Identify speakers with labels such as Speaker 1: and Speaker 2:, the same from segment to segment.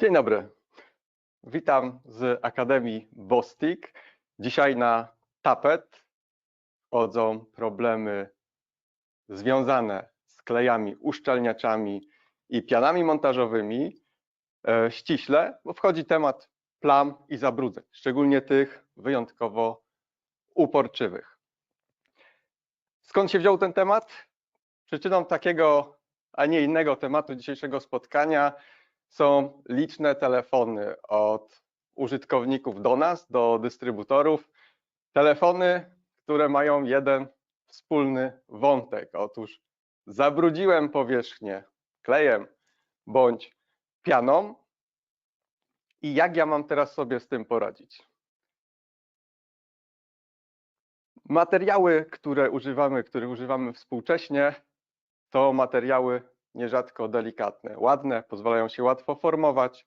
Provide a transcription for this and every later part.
Speaker 1: Dzień dobry. Witam z Akademii Bostik. Dzisiaj na tapet wchodzą problemy związane z klejami, uszczelniaczami i pianami montażowymi. E, ściśle, bo wchodzi temat plam i zabrudzeń, szczególnie tych wyjątkowo uporczywych. Skąd się wziął ten temat? Przyczyną takiego, a nie innego tematu dzisiejszego spotkania są liczne telefony od użytkowników do nas, do dystrybutorów. Telefony, które mają jeden wspólny wątek. Otóż zabrudziłem powierzchnię klejem bądź pianą i jak ja mam teraz sobie z tym poradzić? Materiały, które używamy, których używamy współcześnie, to materiały nierzadko delikatne, ładne, pozwalają się łatwo formować,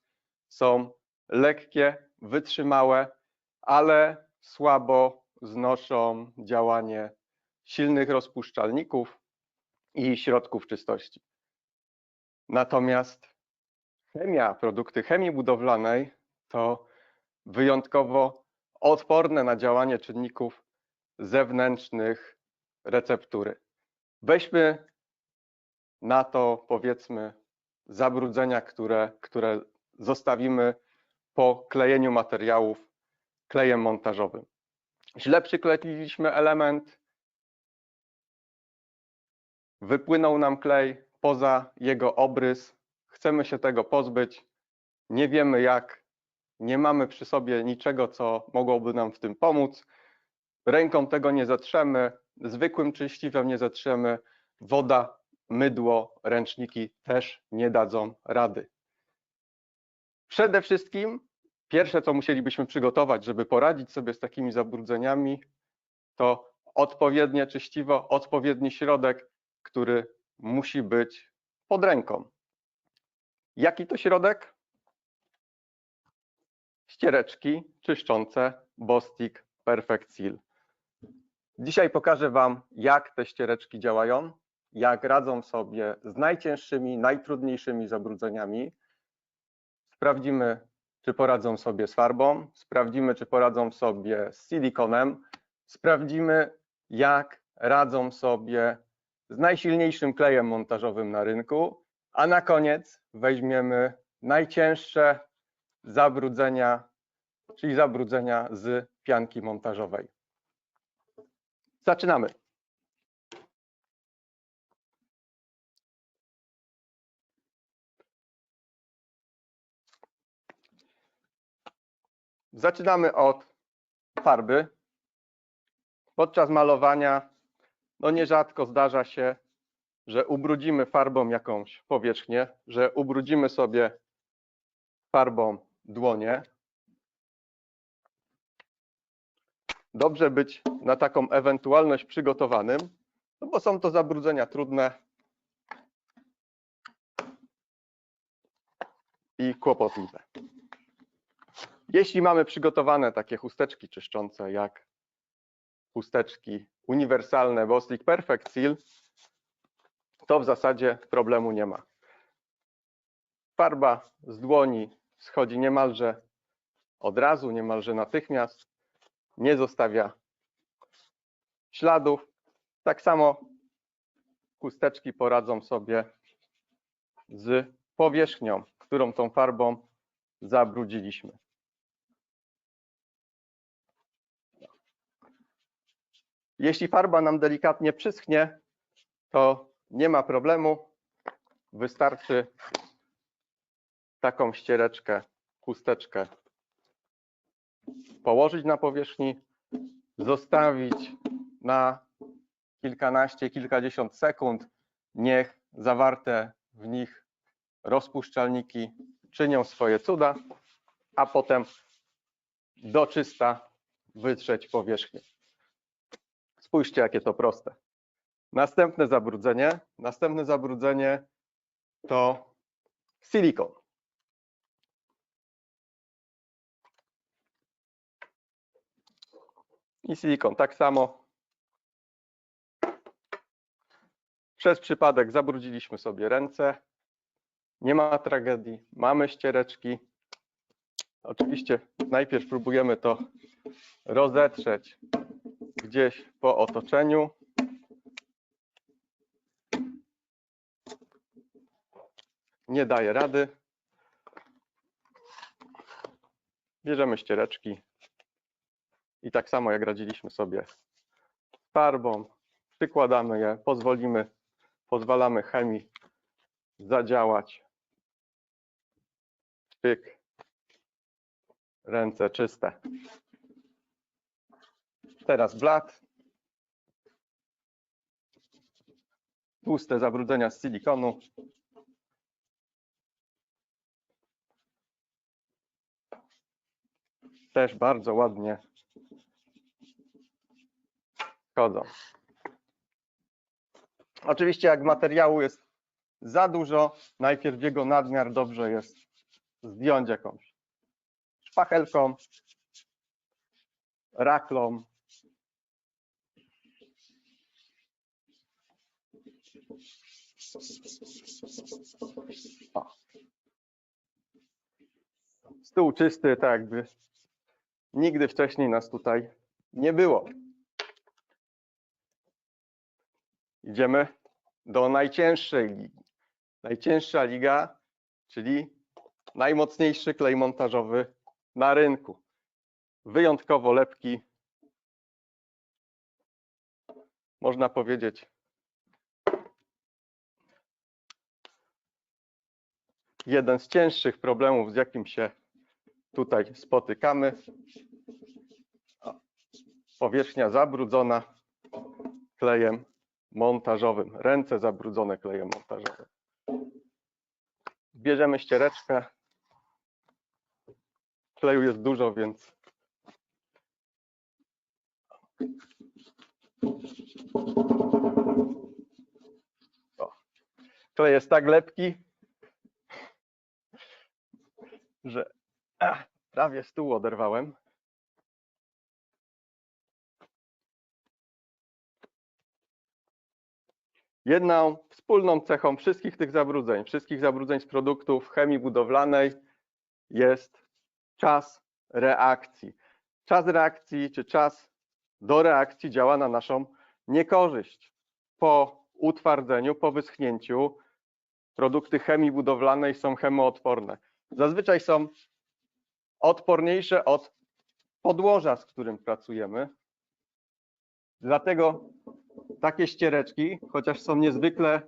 Speaker 1: są lekkie, wytrzymałe, ale słabo znoszą działanie silnych rozpuszczalników i środków czystości. Natomiast chemia, produkty chemii budowlanej to wyjątkowo odporne na działanie czynników zewnętrznych receptury. Weźmy na to powiedzmy zabrudzenia, które, które zostawimy po klejeniu materiałów klejem montażowym. Źle przykleiliśmy element, wypłynął nam klej poza jego obrys, chcemy się tego pozbyć, nie wiemy jak, nie mamy przy sobie niczego, co mogłoby nam w tym pomóc, ręką tego nie zatrzemy, zwykłym czyściwem nie zatrzemy, woda mydło, ręczniki też nie dadzą rady. Przede wszystkim pierwsze, co musielibyśmy przygotować, żeby poradzić sobie z takimi zabrudzeniami, to odpowiednie czyściwo, odpowiedni środek, który musi być pod ręką. Jaki to środek? Ściereczki czyszczące Bostik Perfect Seal. Dzisiaj pokażę Wam, jak te ściereczki działają, jak radzą sobie z najcięższymi, najtrudniejszymi zabrudzeniami. Sprawdzimy, czy poradzą sobie z farbą, sprawdzimy, czy poradzą sobie z silikonem, sprawdzimy, jak radzą sobie z najsilniejszym klejem montażowym na rynku, a na koniec weźmiemy najcięższe zabrudzenia, czyli zabrudzenia z pianki montażowej. Zaczynamy. Zaczynamy od farby. Podczas malowania no nierzadko zdarza się, że ubrudzimy farbą jakąś powierzchnię, że ubrudzimy sobie farbą dłonie. Dobrze być na taką ewentualność przygotowanym, no bo są to zabrudzenia trudne i kłopotliwe. Jeśli mamy przygotowane takie chusteczki czyszczące, jak chusteczki uniwersalne Bostik Perfect Seal, to w zasadzie problemu nie ma. Farba z dłoni schodzi niemalże od razu, niemalże natychmiast, nie zostawia śladów. Tak samo chusteczki poradzą sobie z powierzchnią, którą tą farbą zabrudziliśmy. Jeśli farba nam delikatnie przyschnie, to nie ma problemu. Wystarczy taką ściereczkę, chusteczkę położyć na powierzchni, zostawić na kilkanaście, kilkadziesiąt sekund. Niech zawarte w nich rozpuszczalniki czynią swoje cuda, a potem do czysta wytrzeć powierzchnię. Spójrzcie, jakie to proste. Następne zabrudzenie. Następne zabrudzenie to silikon. I silikon tak samo. Przez przypadek zabrudziliśmy sobie ręce. Nie ma tragedii, mamy ściereczki. Oczywiście najpierw próbujemy to rozetrzeć gdzieś po otoczeniu. Nie daje rady. Bierzemy ściereczki i tak samo jak radziliśmy sobie z farbą, przykładamy je, pozwolimy, pozwalamy chemii zadziałać. Pyk. Ręce czyste. Teraz blat. Tłuste zabrudzenia z silikonu. Też bardzo ładnie chodzą. Oczywiście jak materiału jest za dużo, najpierw jego nadmiar dobrze jest zdjąć jakąś szpachelką, raklą. O. Stół czysty, tak jakby nigdy wcześniej nas tutaj nie było. Idziemy do najcięższej ligi. Najcięższa liga, czyli najmocniejszy klej montażowy na rynku. Wyjątkowo lepki. Można powiedzieć. Jeden z cięższych problemów, z jakim się tutaj spotykamy. Powierzchnia zabrudzona klejem montażowym. Ręce zabrudzone klejem montażowym. Bierzemy ściereczkę. Kleju jest dużo, więc o. klej jest tak lepki, że ach, prawie stół oderwałem. Jedną wspólną cechą wszystkich tych zabrudzeń, wszystkich zabrudzeń z produktów chemii budowlanej jest czas reakcji. Czas reakcji czy czas do reakcji działa na naszą niekorzyść. Po utwardzeniu, po wyschnięciu produkty chemii budowlanej są chemoodporne. Zazwyczaj są odporniejsze od podłoża, z którym pracujemy. Dlatego takie ściereczki, chociaż są niezwykle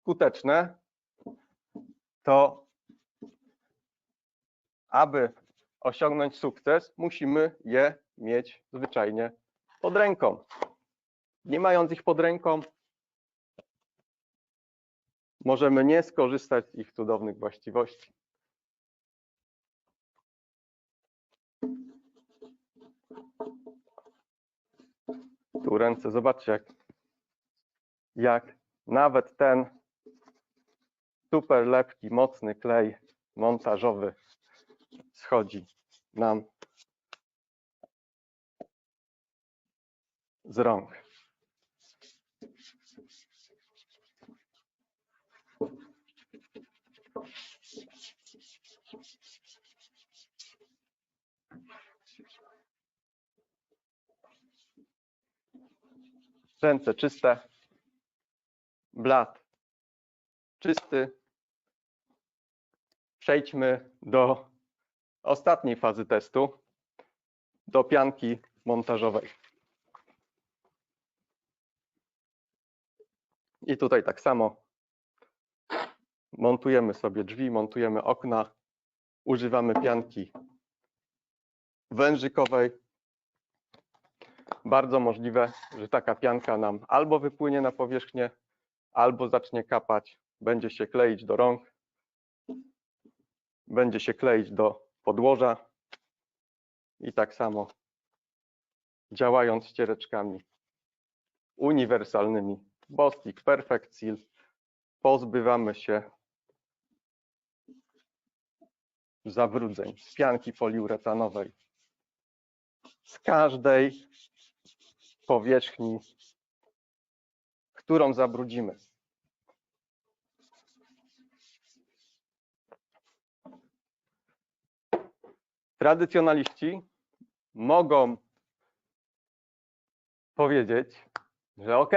Speaker 1: skuteczne, to aby osiągnąć sukces, musimy je mieć zwyczajnie pod ręką. Nie mając ich pod ręką, możemy nie skorzystać z ich cudownych właściwości. Tu ręce, zobaczcie, jak, jak nawet ten super lepki, mocny klej montażowy schodzi nam z rąk. Ręce czyste, blat czysty. Przejdźmy do ostatniej fazy testu, do pianki montażowej. I tutaj tak samo montujemy sobie drzwi, montujemy okna, używamy pianki wężykowej. Bardzo możliwe, że taka pianka nam albo wypłynie na powierzchnię, albo zacznie kapać, będzie się kleić do rąk, będzie się kleić do podłoża i tak samo działając ściereczkami uniwersalnymi. Bostik Perfect Seal. Pozbywamy się zabrudzeń z pianki poliuretanowej. Z każdej powierzchni, którą zabrudzimy. Tradycjonaliści mogą powiedzieć, że ok,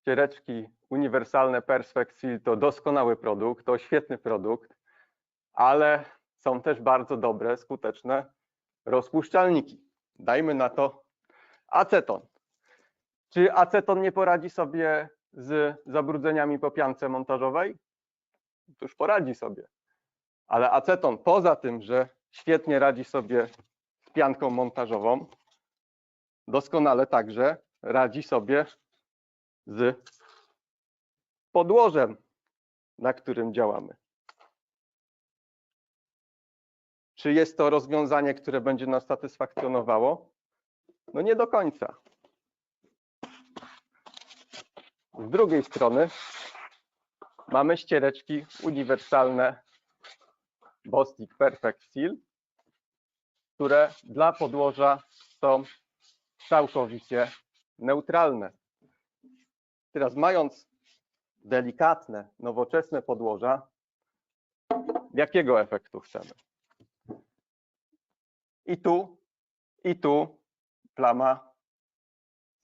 Speaker 1: ściereczki uniwersalne Perspex Seal to doskonały produkt, to świetny produkt, ale są też bardzo dobre, skuteczne rozpuszczalniki. Dajmy na to aceton. Czy aceton nie poradzi sobie z zabrudzeniami po piance montażowej? Otóż poradzi sobie. Ale aceton poza tym, że świetnie radzi sobie z pianką montażową, doskonale także radzi sobie z podłożem, na którym działamy. Czy jest to rozwiązanie, które będzie nas satysfakcjonowało? No nie do końca. Z drugiej strony mamy ściereczki uniwersalne Bostik Perfect Seal, które dla podłoża są całkowicie neutralne. Teraz mając delikatne, nowoczesne podłoża, jakiego efektu chcemy? I tu, i tu plama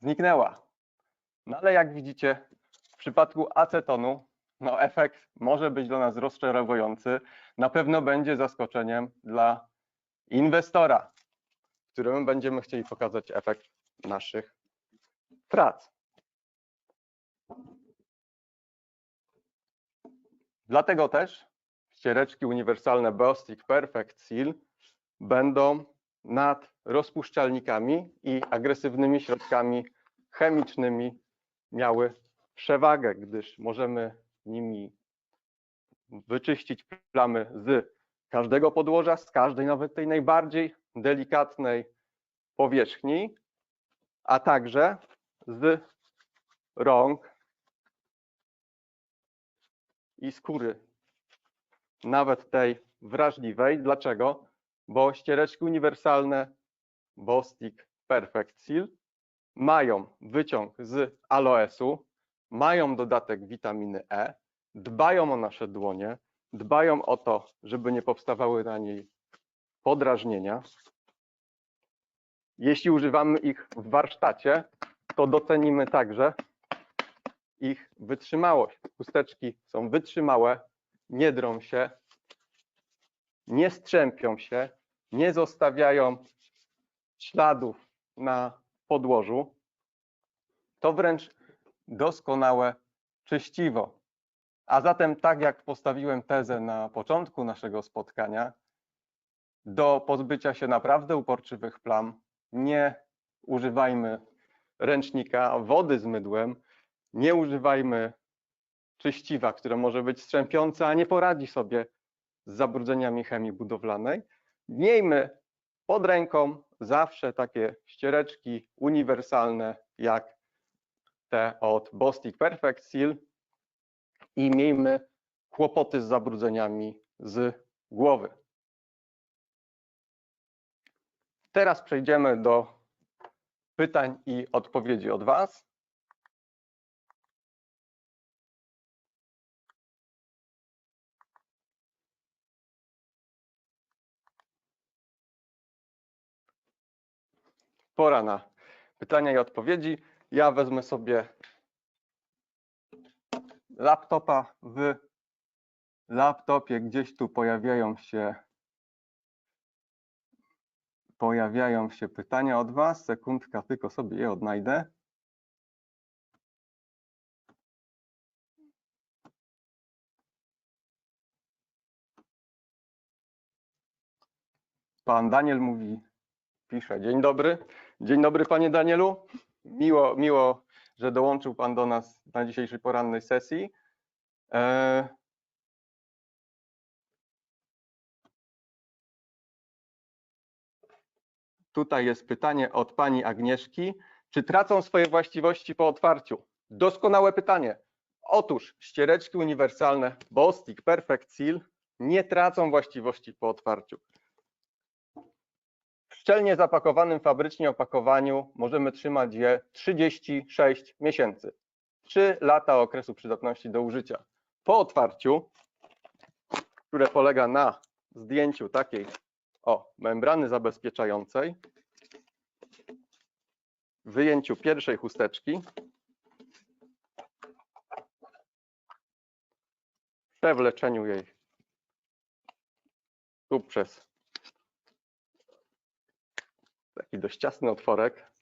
Speaker 1: zniknęła. No ale jak widzicie, w przypadku acetonu, no efekt może być dla nas rozczarowujący. Na pewno będzie zaskoczeniem dla inwestora, któremu będziemy chcieli pokazać efekt naszych prac. Dlatego też ściereczki uniwersalne Bostik Perfect Seal będą nad rozpuszczalnikami i agresywnymi środkami chemicznymi miały przewagę, gdyż możemy nimi wyczyścić plamy z każdego podłoża, z każdej, nawet tej najbardziej delikatnej powierzchni, a także z rąk i skóry, nawet tej wrażliwej. Dlaczego? Bo ściereczki uniwersalne Bostik Perfect Seal mają wyciąg z aloesu, mają dodatek witaminy E, dbają o nasze dłonie, dbają o to, żeby nie powstawały na niej podrażnienia. Jeśli używamy ich w warsztacie, to docenimy także ich wytrzymałość. Chusteczki są wytrzymałe, nie drą się, nie strzępią się, nie zostawiają śladów na podłożu. To wręcz doskonałe czyściwo. A zatem, tak jak postawiłem tezę na początku naszego spotkania, do pozbycia się naprawdę uporczywych plam nie używajmy ręcznika, wody z mydłem, nie używajmy czyściwa, które może być strzępiące, a nie poradzi sobie z zabrudzeniami chemii budowlanej. Miejmy pod ręką zawsze takie ściereczki uniwersalne, jak te od Bostik Perfect Seal i miejmy kłopoty z zabrudzeniami z głowy. Teraz przejdziemy do pytań i odpowiedzi od Was. Pora na pytania i odpowiedzi. Ja wezmę sobie laptopa. W laptopie gdzieś tu pojawiają się pojawiają się pytania od Was. Sekundka, tylko sobie je odnajdę. Pan Daniel mówi, pisze, dzień dobry. Dzień dobry Panie Danielu. Miło, miło, że dołączył Pan do nas na dzisiejszej porannej sesji. E, Tutaj jest pytanie od pani Agnieszki. Czy tracą swoje właściwości po otwarciu? Doskonałe pytanie. Otóż ściereczki uniwersalne Bostik Perfect Seal nie tracą właściwości po otwarciu. Szczelnie zapakowanym fabrycznie opakowaniu możemy trzymać je 36 miesięcy. 3 lata okresu przydatności do użycia. Po otwarciu, które polega na zdjęciu takiej o membrany zabezpieczającej, wyjęciu pierwszej chusteczki, przewleczeniu jej tu przez taki dość ciasny otworek.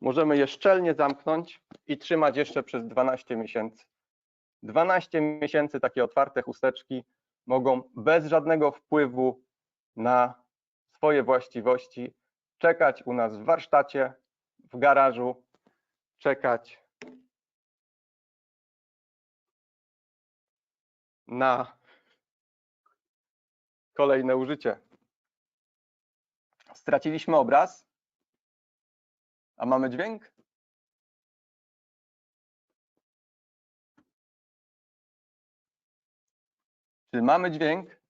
Speaker 1: Możemy je szczelnie zamknąć i trzymać jeszcze przez 12 miesięcy. 12 miesięcy takie otwarte chusteczki mogą bez żadnego wpływu na swoje właściwości czekać u nas w warsztacie, w garażu, czekać na kolejne użycie. Straciliśmy obraz, a mamy dźwięk? Czy mamy dźwięk?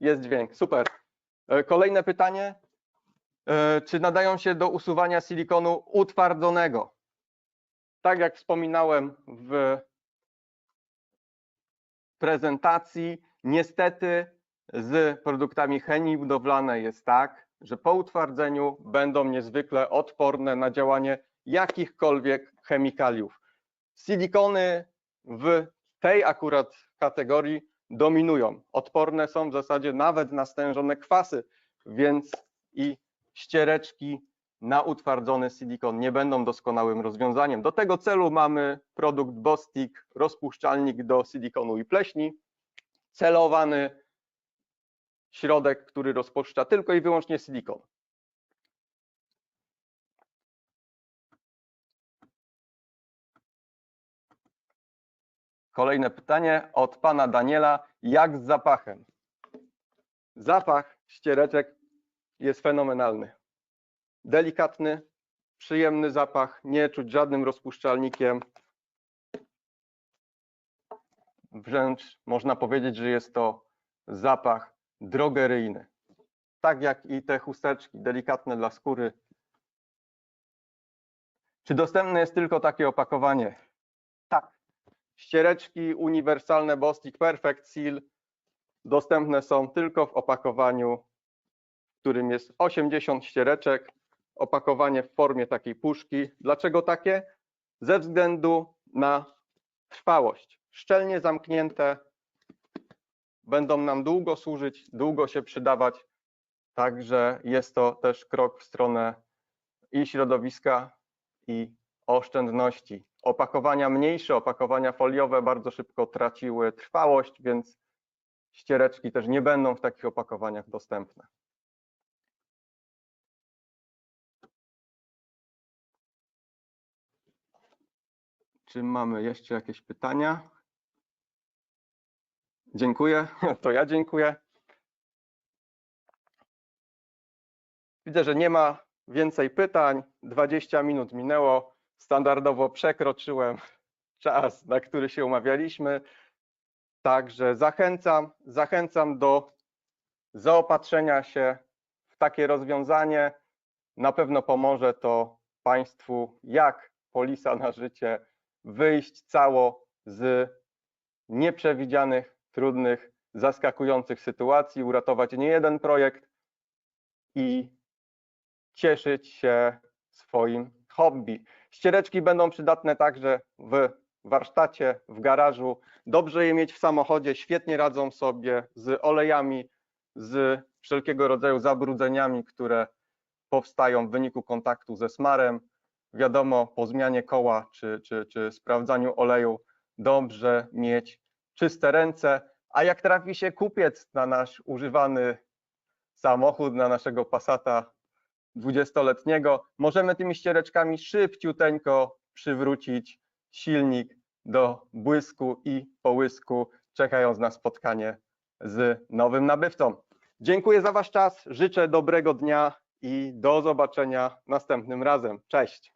Speaker 1: Jest dźwięk, super. E, Kolejne pytanie. E, Czy nadają się do usuwania silikonu utwardzonego? Tak jak wspominałem w prezentacji, niestety z produktami chemii budowlanej jest tak, że po utwardzeniu będą niezwykle odporne na działanie jakichkolwiek chemikaliów. Silikony w tej akurat kategorii dominują. Odporne są w zasadzie nawet na stężone kwasy, więc i ściereczki na utwardzony silikon nie będą doskonałym rozwiązaniem. Do tego celu mamy produkt Bostik, rozpuszczalnik do silikonu i pleśni, celowany środek, który rozpuszcza tylko i wyłącznie silikon. Kolejne pytanie od pana Daniela. Jak z zapachem? Zapach ściereczek jest fenomenalny. Delikatny, przyjemny zapach, nie czuć żadnym rozpuszczalnikiem. Wręcz można powiedzieć, że jest to zapach drogeryjny. Tak jak i te chusteczki delikatne dla skóry. Czy dostępne jest tylko takie opakowanie? Tak. Ściereczki uniwersalne Bostik Perfect Seal dostępne są tylko w opakowaniu, w którym jest 80 ściereczek. Opakowanie w formie takiej puszki. Dlaczego takie? Ze względu na trwałość. Szczelnie zamknięte, będą nam długo służyć, długo się przydawać. Także jest to też krok w stronę i środowiska, i oszczędności. Opakowania mniejsze, opakowania foliowe bardzo szybko traciły trwałość, więc ściereczki też nie będą w takich opakowaniach dostępne. Czy mamy jeszcze jakieś pytania? Dziękuję. To ja dziękuję. Widzę, że nie ma więcej pytań. 20 minut minęło. Standardowo przekroczyłem czas, na który się umawialiśmy. Także zachęcam, zachęcam do zaopatrzenia się w takie rozwiązanie. Na pewno pomoże to Państwu, jak polisa na życie, wyjść cało z nieprzewidzianych, trudnych, zaskakujących sytuacji, uratować nie jeden projekt i cieszyć się swoim hobby. Ściereczki będą przydatne także w warsztacie, w garażu. Dobrze je mieć w samochodzie, świetnie radzą sobie z olejami, z wszelkiego rodzaju zabrudzeniami, które powstają w wyniku kontaktu ze smarem. Wiadomo, po zmianie koła czy, czy, czy sprawdzaniu oleju dobrze mieć czyste ręce, a jak trafi się kupiec na nasz używany samochód, na naszego Passata 20-letniego, możemy tymi ściereczkami szybciuteńko przywrócić silnik do błysku i połysku, czekając na spotkanie z nowym nabywcą. Dziękuję za Wasz czas, życzę dobrego dnia i do zobaczenia następnym razem. Cześć!